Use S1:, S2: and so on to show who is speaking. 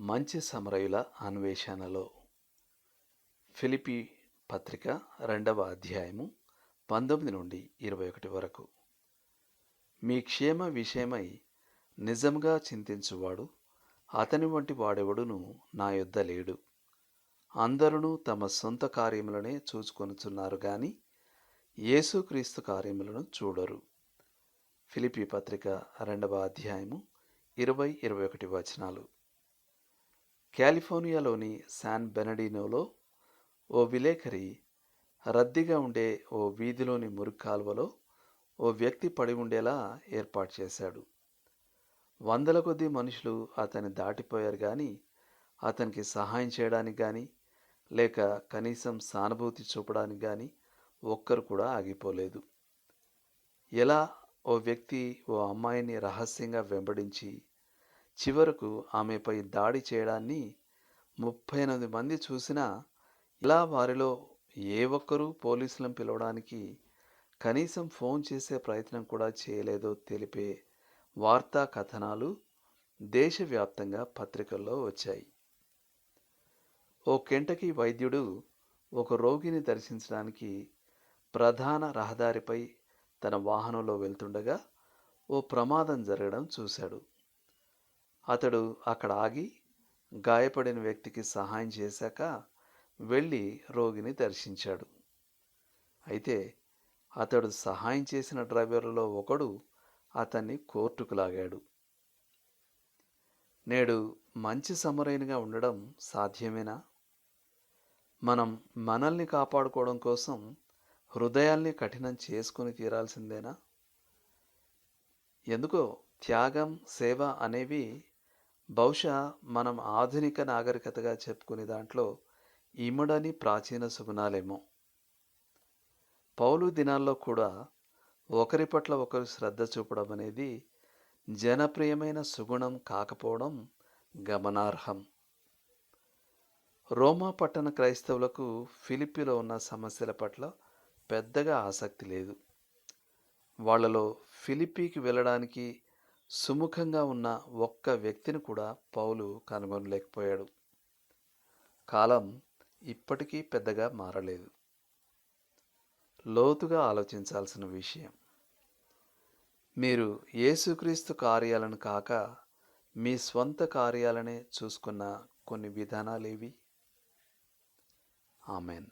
S1: మంచి సమరయుల అన్వేషణలో. ఫిలిపి పత్రిక రెండవ అధ్యాయము పంతొమ్మిది నుండి ఇరవై ఒకటి వరకు. మీ క్షేమ విషయమై నిజంగా చింతించువాడు అతని వంటి వాడెవడును నా యొద్ద లేడు. అందరూ తమ సొంత కార్యములనే చూచుకొనుచున్నారు గాని యేసుక్రీస్తు కార్యములను చూడరు. ఫిలిపి పత్రిక రెండవ అధ్యాయము ఇరవై ఇరవై ఒకటి వచనాలు. కాలిఫోర్నియాలోని శాన్ బెనడినోలో ఓ విలేకరి రద్దీగా ఉండే ఓ వీధిలోని మురుక్కాల్వలో ఓ వ్యక్తి పడి ఉండేలా ఏర్పాటు చేశాడు. వందల కొద్దీ మనుషులు అతన్ని దాటిపోయారు కానీ అతనికి సహాయం చేయడానికి కానీ లేక కనీసం సానుభూతి చూపడానికి కానీ ఒక్కరు కూడా ఆగిపోలేదు. ఎలా ఓ వ్యక్తి ఓ అమ్మాయిని రహస్యంగా వెంబడించి చివరకు ఆమెపై దాడి చేయడాన్ని ముప్పై ఎనిమిది మంది చూసినా ఇలా వారిలో ఏ ఒక్కరూ పోలీసులను పిలవడానికి కనీసం ఫోన్ చేసే ప్రయత్నం కూడా చేయలేదో తెలిపే వార్తా కథనాలు దేశవ్యాప్తంగా పత్రికల్లో వచ్చాయి. ఓ కెంటకీ వైద్యుడు ఒక రోగిని దర్శించడానికి ప్రధాన రహదారిపై తన వాహనంలో వెళ్తుండగా ఓ ప్రమాదం జరగడం చూశాడు. అతడు అక్కడ ఆగి గాయపడిన వ్యక్తికి సహాయం చేశాక వెళ్ళి రోగిని దర్శించాడు. అయితే అతడు సహాయం చేసిన డ్రైవర్లలో ఒకడు అతన్ని కోర్టుకు లాగాడు. నేడు మంచి సమరైనగా ఉండడం సాధ్యమేనా? మనం మనల్ని కాపాడుకోవడం కోసం హృదయాల్ని కఠినం చేసుకుని తీరాల్సిందేనా? ఎందుకో త్యాగం సేవ అనేవి బహుశా మనం ఆధునిక నాగరికతగా చెప్పుకునే దాంట్లో ఇముడని ప్రాచీన సుగుణాలేమో పౌలు దినాల్లో కూడా ఒకరి పట్ల ఒకరు శ్రద్ధ చూపడం అనేది జనప్రియమైన సుగుణం కాకపోవడం గమనార్హం. రోమా పట్టణ క్రైస్తవులకు ఫిలిపిలో ఉన్న సమస్యల పట్ల పెద్దగా ఆసక్తి లేదు. వాళ్ళలో ఫిలిపీకి వెళ్ళడానికి సుముఖంగా ఉన్న ఒక్క వ్యక్తిని కూడా పౌలు కనుగొనలేకపోయాడు. కాలం ఇప్పటికీ పెద్దగా మారలేదు. లోతుగా ఆలోచించాల్సిన విషయం మీరు యేసుక్రీస్తు కార్యాలను కాక మీ స్వంత కార్యాలనే చూసుకున్న కొన్ని విధానాలేవి? ఆమెన్.